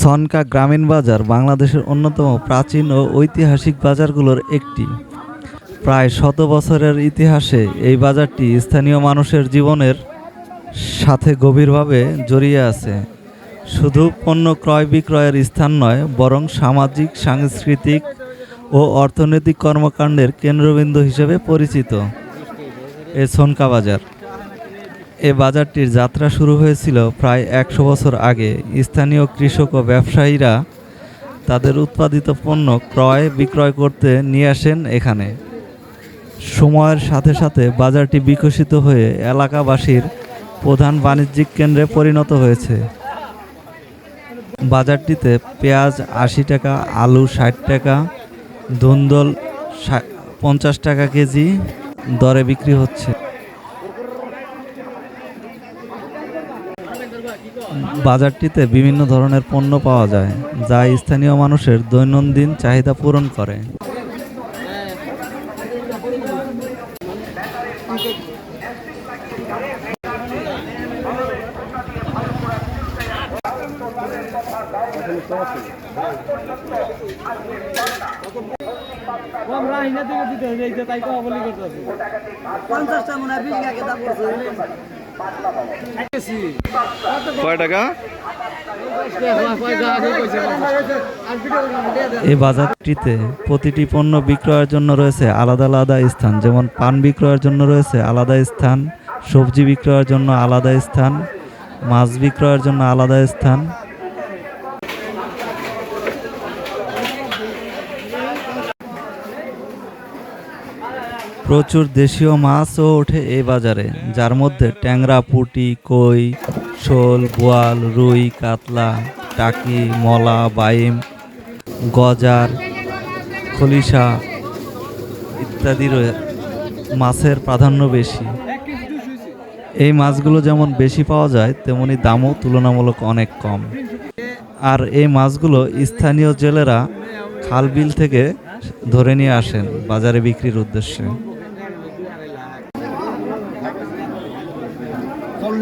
সনকা গ্রামীণ বাজার বাংলাদেশের অন্যতম প্রাচীন ও ঐতিহাসিক বাজারগুলোর একটি। প্রায় শত বছরের ইতিহাসে এই বাজারটি স্থানীয় মানুষের জীবনের সাথে গভীরভাবে জড়িয়ে আছে। শুধু পণ্য ক্রয় বিক্রয়ের স্থান নয়, বরং সামাজিক, সাংস্কৃতিক ও অর্থনৈতিক কর্মকাণ্ডের কেন্দ্রবিন্দু হিসেবে পরিচিত। এ সনকা বাজার এ বাজারটির যাত্রা শুরু হয়েছিল প্রায় একশো বছর আগে। স্থানীয় কৃষক ও ব্যবসায়ীরা তাদের উৎপাদিত পণ্য ক্রয় বিক্রয় করতে নিয়ে আসেন এখানে। সময়ের সাথে সাথে বাজারটি বিকশিত হয়ে এলাকাবাসীর প্রধান বাণিজ্যিক কেন্দ্রে পরিণত হয়েছে। বাজারটিতে পেঁয়াজ আশি টাকা, আলু ষাট টাকা, ধুন্দল পঞ্চাশ টাকা কেজি দরে বিক্রি হচ্ছে। বাজারটিতে বিভিন্ন ধরনের পণ্য পাওয়া যায় যা স্থানীয় মানুষের দৈনন্দিন চাহিদা পূরণ করে। আমরা হিনা থেকে দিতে তাই কথা করতেছি পঞ্চাশটা মনে হয় বিশ দাম এই বাজারটিতে প্রতিটি পণ্য বিক্রয়ের জন্য রয়েছে আলাদা আলাদা স্থান। যেমন পান বিক্রয়ের জন্য রয়েছে আলাদা স্থান, সবজি বিক্রয়ের জন্য আলাদা স্থান, মাছ বিক্রয়ের জন্য আলাদা স্থান প্রচুর দেশীয় মাছও ওঠে এই বাজারে, যার মধ্যে ট্যাংরা, পুঁটি, কই, শোল, বোয়াল, রুই, কাতলা, টাকি, মলা, বাইম, গজার, খলিশা ইত্যাদি মাছের প্রাধান্য বেশি। এই মাছগুলো যেমন বেশি পাওয়া যায়, তেমনি দামও তুলনামূলক অনেক কম। আর এই মাছগুলো স্থানীয় জেলেরা খাল বিল থেকে ধরে নিয়ে আসেন বাজারে বিক্রির উদ্দেশ্যে।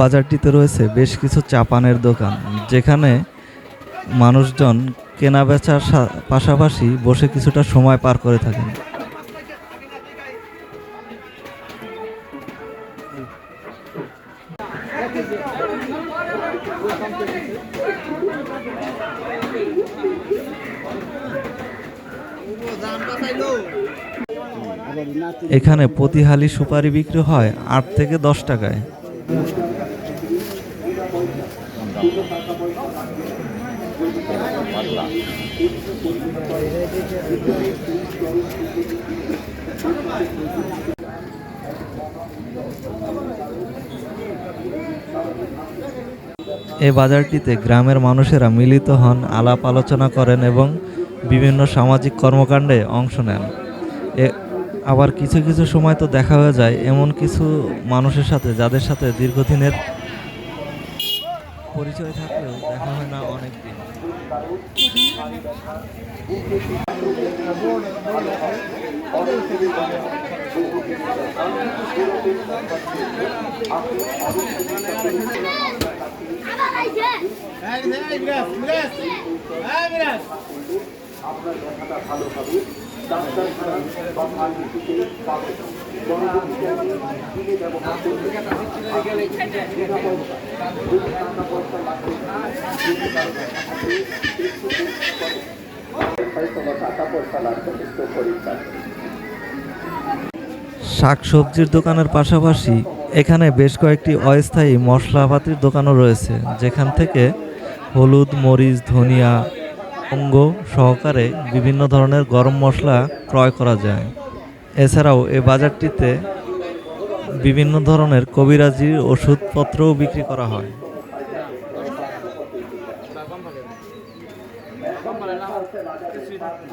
বাজারটিতে রয়েছে বেশ কিছু চাপানের দোকান, যেখানে মানুষজন কেনা বেচার পাশাপাশি বসে কিছুটা সময় পার করে থাকেন। এখানে প্রতি হালি সুপারি বিক্রি হয় আট থেকে দশ টাকায়। এই বাজারটিতে গ্রামের মানুষেরা মিলিত হন, আলাপ আলোচনা করেন এবং বিভিন্ন সামাজিক কর্মকাণ্ডে অংশ নেন। এ আবার কিছু কিছু সময় তো দেখা হয়ে যায়, এমন কিছু মানুষের সাথে যাদের সাথে দীর্ঘদিনের পরিচয় থাকলেও দেখা হয় না অনেক দিন আপনার দেখাটা ভালো হবে ডাক্তারখানা বা ফার্মেসিতে পাবেন টাকা পয়সা লাগবে শাকসবজির দোকানের পাশাপাশি এখানে বেশ কয়েকটি অস্থায়ী মশলাপাতির দোকানও রয়েছে, যেখান থেকে হলুদ, মরিচ, ধনিয়া, অঙ্গ সহকারে বিভিন্ন ধরনের গরম মশলা ক্রয় করা যায়। এছাড়াও এ বাজারটিতে বিভিন্ন ধরনের কবিরাজির ওষুধপত্রও বিক্রি করা হয় কম পালে কম পালে না কিছুই থাকব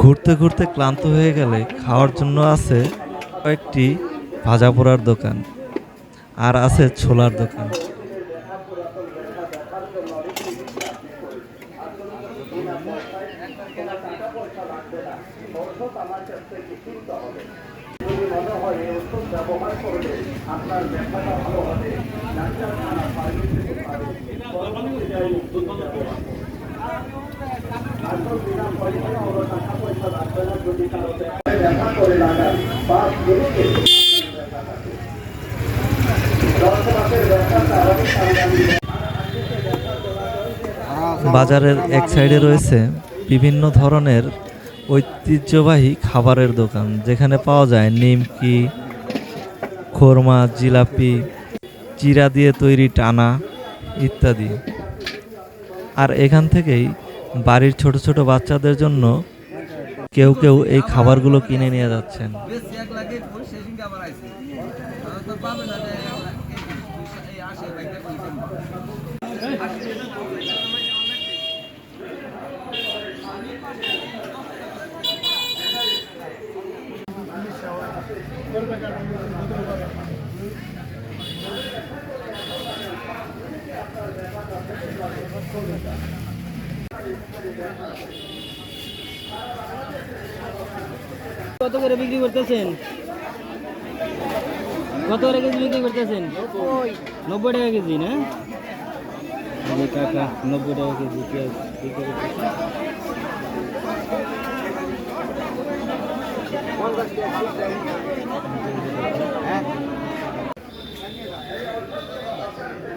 ঘুরতে ঘুরতে ক্লান্ত হয়ে গেলে খাওয়ার জন্য আছে কয়েকটি ভাজা পোড়ার দোকান আর আছে ছোলার দোকান। বাজারের এক সাইডে রয়েছে বিভিন্ন ধরনের ঐতিহ্যবাহী খাবারের দোকান, যেখানে পাওয়া যায় নিমকি, খোরমা, জিলাপি চিরা দিয়ে তৈরি টানা ইত্যাদি। আর এখান থেকেই বাড়ির ছোট ছোট বাচ্চাদের জন্য কেউ কেউ এই খাবারগুলো কিনে নিয়ে যাচ্ছেন। বেশি এক কত করে বিক্রি করতেছেন? কত করে কেজি বিক্রি করতেছেন? নব্বই টাকা কেজি, না? কাকা, নব্বই টাকা কেজি পেঁয়াজ।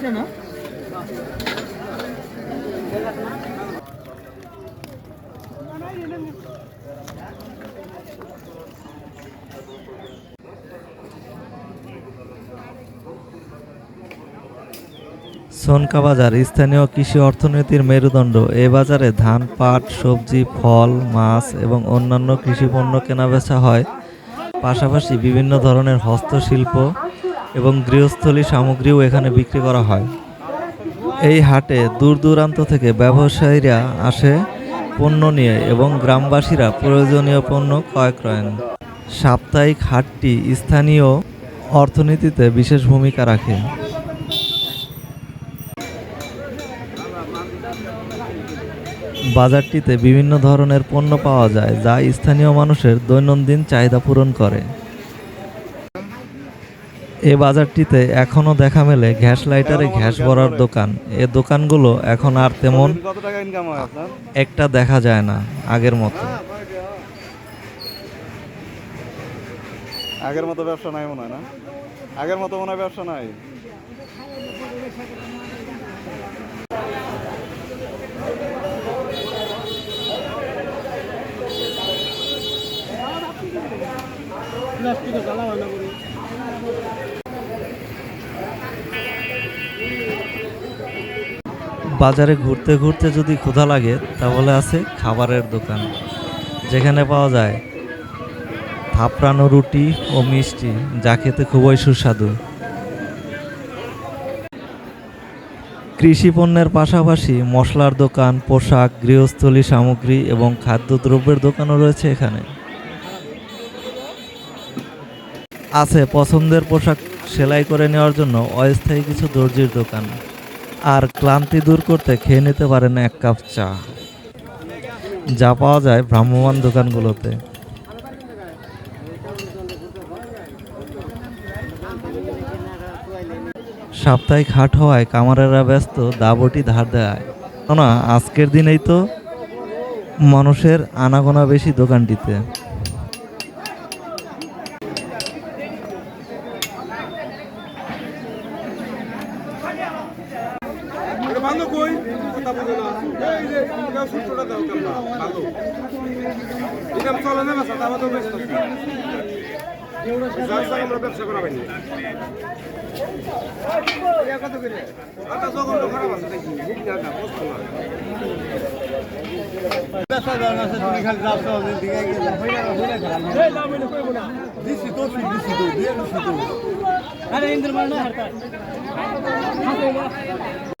সোনকা বাজার, স্থানীয় কৃষি অর্থনীতির মেরুদণ্ড। এ বাজারে ধান, পাট, সবজি, ফল, মাছ এবং অন্যান্য কৃষি পণ্য কেনাবেচা হয়। পাশাপাশি বিভিন্ন ধরনের হস্তশিল্প এবং গৃহস্থলী সামগ্রীও এখানে বিক্রি করা হয়। এই হাটে দূর দূরান্ত থেকে ব্যবসায়ীরা আসে পণ্য নিয়ে এবং গ্রামবাসীরা প্রয়োজনীয় পণ্য ক্রয় করেন। সাপ্তাহিক হাটটি স্থানীয় অর্থনীতিতে বিশেষ ভূমিকা রাখে। বাজারটিতে বিভিন্ন ধরনের পণ্য পাওয়া যায়, যা স্থানীয় মানুষের দৈনন্দিন চাহিদা পূরণ করে। এ বাজারটিতে এখনও দেখা মেলে গ্যাস লাইটারে গ্যাস ভরার দোকান। এ দোকানগুলো এখন আর তেমন কত টাকা ইনকাম একটা দেখা যায় না আগের মতো। আগের মতো ব্যবসা নাই মনে হয় না? আগের মতো মনে হয় ব্যবসা নাই? প্লাস্টিকের জ্বালা হয় না বাজারে ঘুরতে ঘুরতে যদি ক্ষুধা লাগে, তাহলে আছে খাবারের দোকান, যেখানে পাওয়া যায় থাপড়ানো রুটি ও মিষ্টি, যা খেতে খুবই সুস্বাদু। কৃষি পণ্যের পাশাপাশি মশলার দোকান, পোশাক, গৃহস্থলী সামগ্রী এবং খাদ্যদ্রব্যের দোকানও রয়েছে এখানে। আছে পছন্দের পোশাক সেলাই করে নেওয়ার জন্য অস্থায়ী কিছু দর্জির দোকান। আর ক্লান্তি দূর করতে খেয়ে নিতে পারেন এক কাপ চা। যা পাওয়া যায় ভ্রাম্যমান দোকানগুলোতে। সাপ্তাহিক হাট হওয়ায় কামারেরা ব্যস্ত, দাবটি ধার দেয়। না আজকের দিনেই তো মানুষের আনাগোনা বেশি দোকানটিতে এটা ভালো কই কথা বুঝো না। এই যে এটা সূত্রটা দাও কেন ভালো। এটা চলে না বাসা তাও তো ব্যস্ত। যার সাথে আমরা ব্যবসা করা? হয়নি আটা তো খারাপ আছে দেখি। বুক না। না। কষ্ট না। আরে ইন্দ্র মারনা হারতা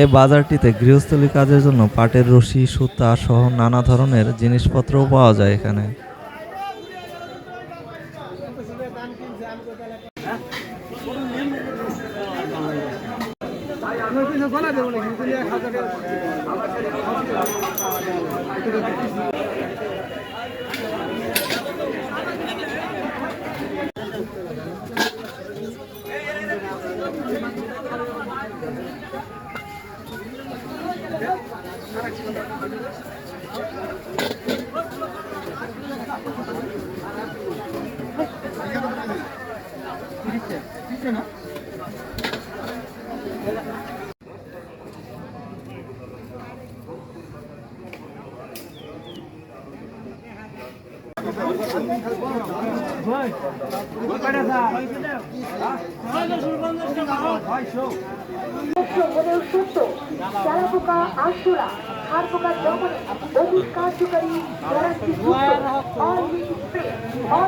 এ বাজারটিতে গৃহস্থলী কাজের জন্য পাটের রশি, সুতা সহ নানা ধরনের জিনিসপত্রও পাওয়া যায় এখানে। 사람 찍은 거 아니야? মনেও সত্য চারা পোকা আশুরা হার পোকা দমনে অধিক কার্যকারী অল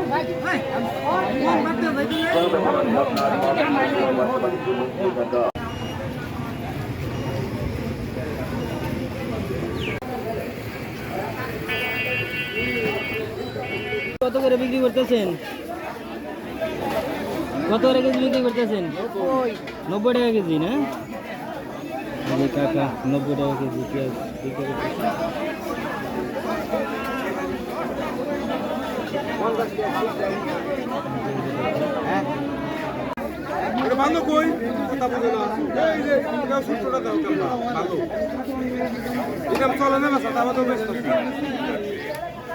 কত করে বিক্রি করতেছেন? কত করে কেজি বিক্রি করতেছেন? নব্বই টাকা কেজি, না? কাকা, নব্বই টাকা কেজি ভালো কই? কথা না। এই যে চলে না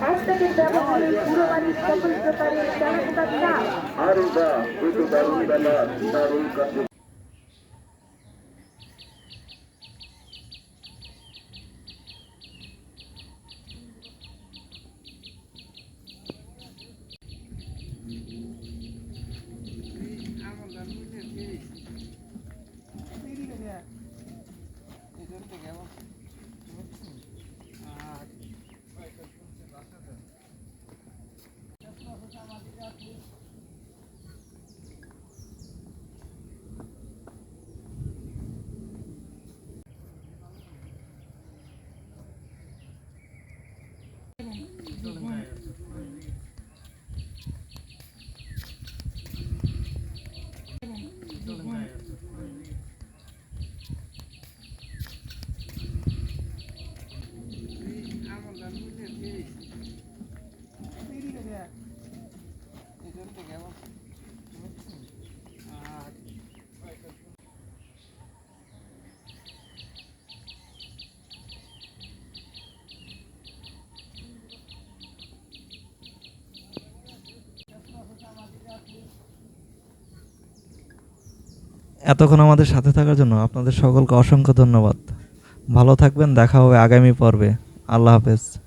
হ্যাশট্যাগের ব্যবহারে পুরো বাড়ির সকল প্রকারের চালাচালার লাভ এতক্ষণ আমাদের সাথে থাকার জন্য আপনাদের সকলকে অসংখ্য ধন্যবাদ। ভালো থাকবেন, দেখা হবে আগামী পর্বে। আল্লাহ হাফেজ।